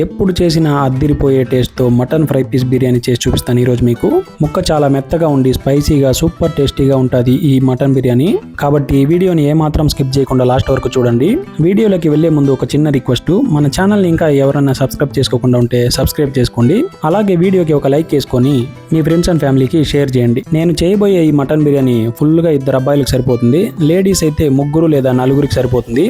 ఎప్పుడు చేసిన అద్దిరిపోయే టేస్ట్తో మటన్ ఫ్రై పీస్ బిర్యానీ చేసి చూపిస్తాను. ఈరోజు మీకు ముక్క చాలా మెత్తగా ఉండి స్పైసీగా సూపర్ టేస్టీగా ఉంటుంది ఈ మటన్ బిర్యానీ. కాబట్టి ఈ వీడియోని ఏమాత్రం స్కిప్ చేయకుండా లాస్ట్ వరకు చూడండి. వీడియోలోకి వెళ్ళే ముందు ఒక చిన్న రిక్వెస్ట్. మన ఛానల్ని ఇంకా ఎవరైనా సబ్స్క్రైబ్ చేసుకోకుండా ఉంటే సబ్స్క్రైబ్ చేసుకోండి. అలాగే వీడియోకి ఒక లైక్ చేసుకొని మీ ఫ్రెండ్స్ అండ్ ఫ్యామిలీకి షేర్ చేయండి. నేను చేయబోయే ఈ మటన్ బిర్యానీ ఫుల్గా ఇద్దరు అబ్బాయిలకు సరిపోతుంది. లేడీస్ అయితే ముగ్గురు లేదా నలుగురికి సరిపోతుంది.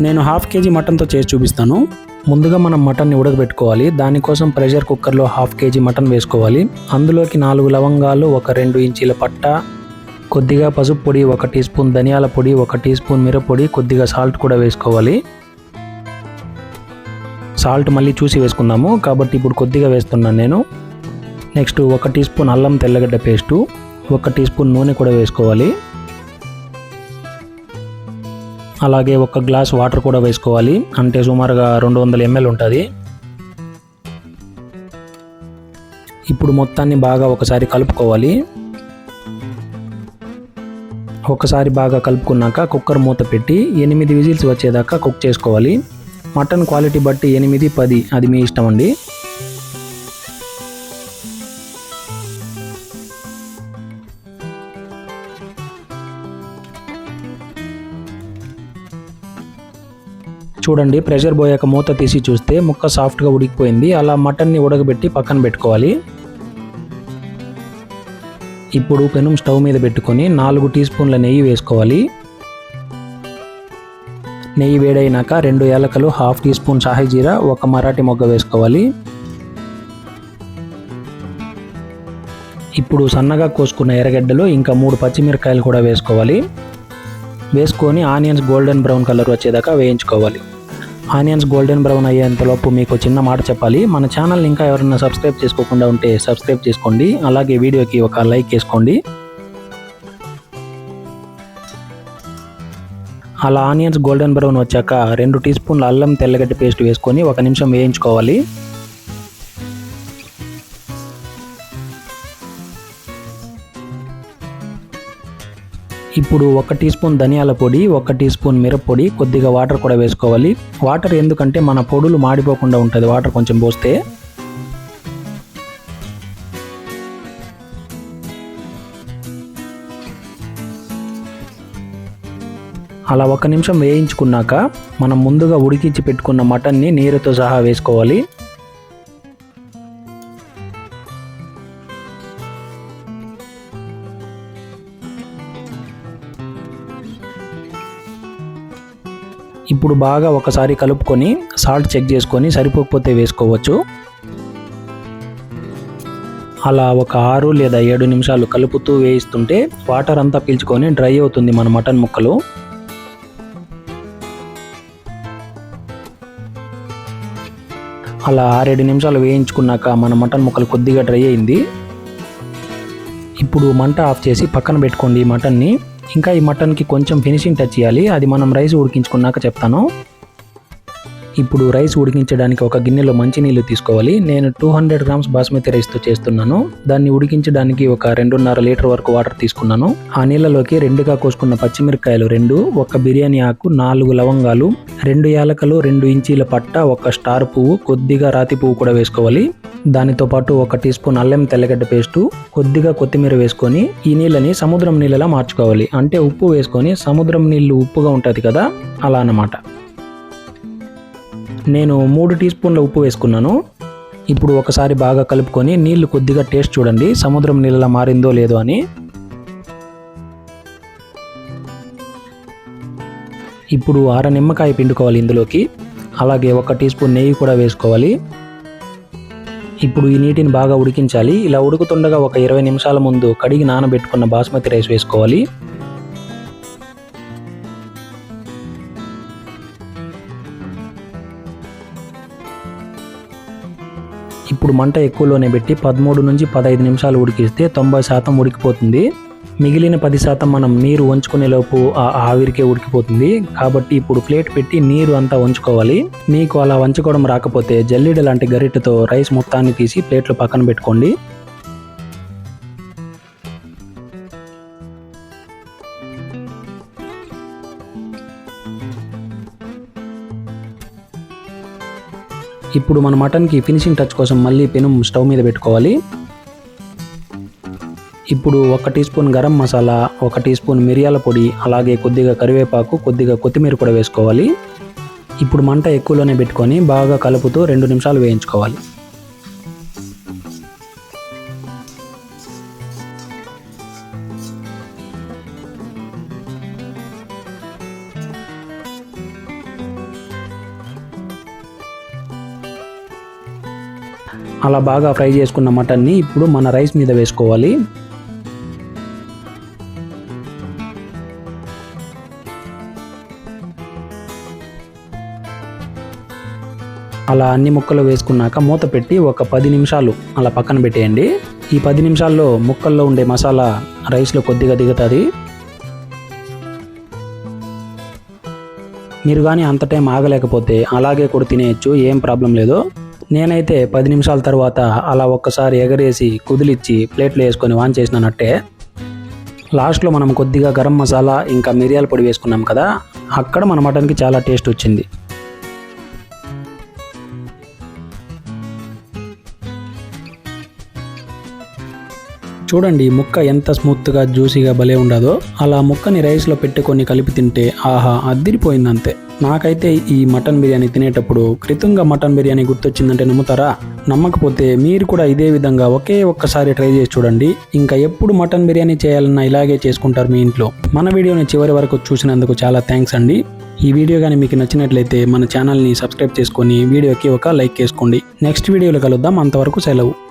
నేను హాఫ్ కేజీ మటన్తో చేసి చూపిస్తాను. ముందుగా మనం మటన్ని ఉడకబెట్టుకోవాలి. దానికోసం ప్రెషర్ కుక్కర్లో హాఫ్ కేజీ మటన్ వేసుకోవాలి. అందులోకి నాలుగు లవంగాలు ఒక రెండు ఇంచీల పట్ట కొద్దిగా పసుపు పొడి ఒక టీ స్పూన్ ధనియాల పొడి ఒక టీ స్పూన్ మిరప్పొడి కొద్దిగా సాల్ట్ కూడా వేసుకోవాలి. సాల్ట్ మళ్ళీ చూసి వేసుకుందాము. కాబట్టి ఇప్పుడు కొద్దిగా వేస్తున్నాను నేను. నెక్స్ట్ ఒక టీ స్పూన్ అల్లం తెల్లగడ్డ పేస్టు ఒక టీ స్పూన్ నూనె కూడా వేసుకోవాలి. అలాగే ఒక గ్లాస్ వాటర్ కూడా వేసుకోవాలి. అంటే సుమారుగా రెండు వందల ఎంఎల్ ఉంటుంది. ఇప్పుడు మొత్తాన్ని బాగా ఒకసారి కలుపుకోవాలి. ఒకసారి బాగా కలుపుకున్నాక కుక్కర్ మూత పెట్టి ఎనిమిది విజిల్స్ వచ్చేదాకా కుక్ చేసుకోవాలి. మటన్ క్వాలిటీ బట్టి ఎనిమిది పది. అది మీ ఇష్టం అండి. చూడండి ప్రెషర్ పోయాక మూత తీసి చూస్తే ముక్క సాఫ్ట్గా ఉడికిపోయింది. అలా మటన్ని ఉడకబెట్టి పక్కన పెట్టుకోవాలి. ఇప్పుడు పెనం స్టవ్ మీద పెట్టుకొని నాలుగు టీ స్పూన్ల నెయ్యి వేసుకోవాలి. నెయ్యి వేడైనాక రెండు ఏలకలు half teaspoon shahi jeera ఒక మరాఠీ మొగ్గ వేసుకోవాలి. ఇప్పుడు సన్నగా కోసుకున్న ఎర్రగడ్డలు ఇంకా మూడు పచ్చిమిరకాయలు కూడా వేసుకోవాలి. వేసుకొని ఆనియన్స్ గోల్డెన్ బ్రౌన్ కలర్ వచ్చేదాకా వేయించుకోవాలి. ఆనియన్స్ గోల్డెన్ బ్రౌన్ అయ్యేంతలోపు మీకు చిన్న మాట చెప్పాలి. మన ఛానల్ ఇంకా ఎవరైనా సబ్స్క్రైబ్ చేసుకోకుండా ఉంటే సబ్స్క్రైబ్ చేసుకోండి. అలాగే వీడియోకి ఒక లైక్ వేసుకోండి. అలా ఆనియన్స్ గోల్డెన్ బ్రౌన్ వచ్చాక రెండు టీ స్పూన్ల అల్లం తెల్లగడ్డ పేస్ట్ వేసుకొని ఒక నిమిషం వేయించుకోవాలి. ఇప్పుడు ఒక టీ స్పూన్ ధనియాల పొడి ఒక టీ స్పూన్ మిరప్పొడి కొద్దిగా వాటర్ కూడా వేసుకోవాలి. వాటర్ ఎందుకంటే మన పొడులు మాడిపోకుండా ఉంటుంది వాటర్ కొంచెం పోస్తే. అలా ఒక నిమిషం వేయించుకున్నాక మనం ముందుగా ఉడికించి పెట్టుకున్న మటన్ని నీరుతో సహా వేసుకోవాలి. ఇప్పుడు బాగా ఒకసారి కలుపుకొని సాల్ట్ చెక్ చేసుకొని సరిపోకపోతే వేసుకోవచ్చు. అలా ఒక ఆరు లేదా ఏడు నిమిషాలు కలుపుతూ వేయిస్తుంటే వాటర్ అంతా పీల్చుకొని డ్రై అవుతుంది మన మటన్ ముక్కలు. అలా ఆరేడు నిమిషాలు వేయించుకున్నాక మన మటన్ ముక్కలు కొద్దిగా డ్రై అయింది. ఇప్పుడు మంట ఆఫ్ చేసి పక్కన పెట్టుకోండి ఈ మటన్ని. ఇంకా ఈ మటన్కి కొంచెం ఫినిషింగ్ టచ్ చేయాలి. అది మనం రైస్ ఉడికించుకున్నాక చెప్తాను. ఇప్పుడు రైస్ ఉడికించడానికి ఒక గిన్నెలో మంచినీళ్ళు తీసుకోవాలి. నేను టూ హండ్రెడ్ గ్రామ్స్ బాస్మతి రైస్తో చేస్తున్నాను. దాన్ని ఉడికించడానికి ఒక రెండున్నర లీటర్ వరకు వాటర్ తీసుకున్నాను. ఆ నీళ్ళలోకి రెండుగా కోసుకున్న పచ్చిమిరకాయలు రెండు ఒక బిర్యానీ ఆకు నాలుగు లవంగాలు రెండు యాలకలు రెండు ఇంచీల పట్ట ఒక స్టార్ పువ్వు కొద్దిగా రాతి పువ్వు కూడా వేసుకోవాలి. దానితో పాటు ఒక టీ స్పూన్ అల్లం తెల్లగడ్డ పేస్టు కొద్దిగా కొత్తిమీర వేసుకొని ఈ నీళ్ళని సముద్రం నీళ్ళలా మార్చుకోవాలి. అంటే ఉప్పు వేసుకొని సముద్రం నీళ్ళు ఉప్పుగా ఉంటుంది కదా అలా అన్నమాట. నేను మూడు టీ స్పూన్ల ఉప్పు వేసుకున్నాను. ఇప్పుడు ఒకసారి బాగా కలుపుకొని నీళ్ళు కొద్దిగా టేస్ట్ చూడండి సముద్రం నీళ్ళలా మారిందో లేదో అని. ఇప్పుడు అర నిమ్మకాయ పిండుకోవాలి ఇందులోకి. అలాగే ఒక టీ స్పూన్ నెయ్యి కూడా వేసుకోవాలి. ఇప్పుడు ఈ నీటిని బాగా ఉడికించాలి. ఇలా ఉడుకుతుండగా ఒక ఇరవై నిమిషాల ముందు కడిగి నానబెట్టుకున్న బాస్మతి రైస్ వేసుకోవాలి. ఇప్పుడు మంట ఎక్కువలోనే పెట్టి పదమూడు నుంచి పదహైదు నిమిషాలు ఉడికిస్తే తొంభై శాతం ఉడికిపోతుంది. మిగిలిన పది శాతం మనం నీరు వంచుకునేలోపు ఆ ఆవిరికే ఉడికిపోతుంది. కాబట్టి ఇప్పుడు ప్లేట్ పెట్టి నీరు అంతా వంచుకోవాలి. మీకు అలా వంచుకోవడం రాకపోతే జల్లిడ లాంటి గరిటెతో రైస్ మొత్తాన్ని తీసి ప్లేట్లు పక్కన పెట్టుకోండి. ఇప్పుడు మన మటన్కి ఫినిషింగ్ టచ్ కోసం మళ్ళీ పెనం స్టవ్ మీద పెట్టుకోవాలి. ఇప్పుడు ఒక టీ స్పూన్ గరం మసాలా ఒక టీ స్పూన్ మిరియాల పొడి అలాగే కొద్దిగా కరివేపాకు కొద్దిగా కొత్తిమీర కూడా వేసుకోవాలి. ఇప్పుడు మంట ఎక్కువలోనే పెట్టుకొని బాగా కలుపుతూ రెండు నిమిషాలు వేయించుకోవాలి. అలా బాగా ఫ్రై చేసుకున్న మటన్ని ఇప్పుడు మన రైస్ మీద వేసుకోవాలి. అలా అన్ని ముక్కలు వేసుకున్నాక మూత పెట్టి ఒక పది నిమిషాలు అలా పక్కన పెట్టేయండి. ఈ పది నిమిషాల్లో ముక్కల్లో ఉండే మసాలా రైస్లో కొద్దిగా దిగుతుంది. మీరు కానీ అంత టైం ఆగలేకపోతే అలాగే కూడా తినేయచ్చు ఏం ప్రాబ్లం లేదు. నేనైతే పది నిమిషాల తర్వాత అలా ఒక్కసారి ఎగరేసి కుదిలిచ్చి ప్లేట్లో వేసుకొని వాన్ చేసినట్టే. లాస్ట్లో మనం కొద్దిగా గరం మసాలా ఇంకా మిరియాల పొడి వేసుకున్నాం కదా అక్కడ మన మటన్కి చాలా టేస్ట్ వచ్చింది. చూడండి ముక్క ఎంత స్మూత్గా జ్యూసీగా భలే ఉండదో. అలా ముక్కని రైస్లో పెట్టుకొని కలిపి తింటే ఆహా అద్దిరిపోయిందంతే. నాకైతే ఈ మటన్ బిర్యానీ తినేటప్పుడు కృతంగా మటన్ బిర్యానీ గుర్తొచ్చిందంటే నమ్ముతారా? నమ్మకపోతే మీరు కూడా ఇదే విధంగా ఒకే ఒక్కసారి ట్రై చేసి చూడండి. ఇంకా ఎప్పుడు మటన్ బిర్యానీ చేయాలన్నా ఇలాగే చేసుకుంటారు మీ ఇంట్లో. మన వీడియోని చివరి వరకు చూసినందుకు చాలా థ్యాంక్స్ అండి. ఈ వీడియో కానీ మీకు నచ్చినట్లయితే మన ఛానల్ని సబ్స్క్రైబ్ చేసుకొని వీడియోకి ఒక లైక్ చేసుకోండి నెక్స్ట్ వీడియోలో కలుద్దాం. అంతవరకు సెలవు.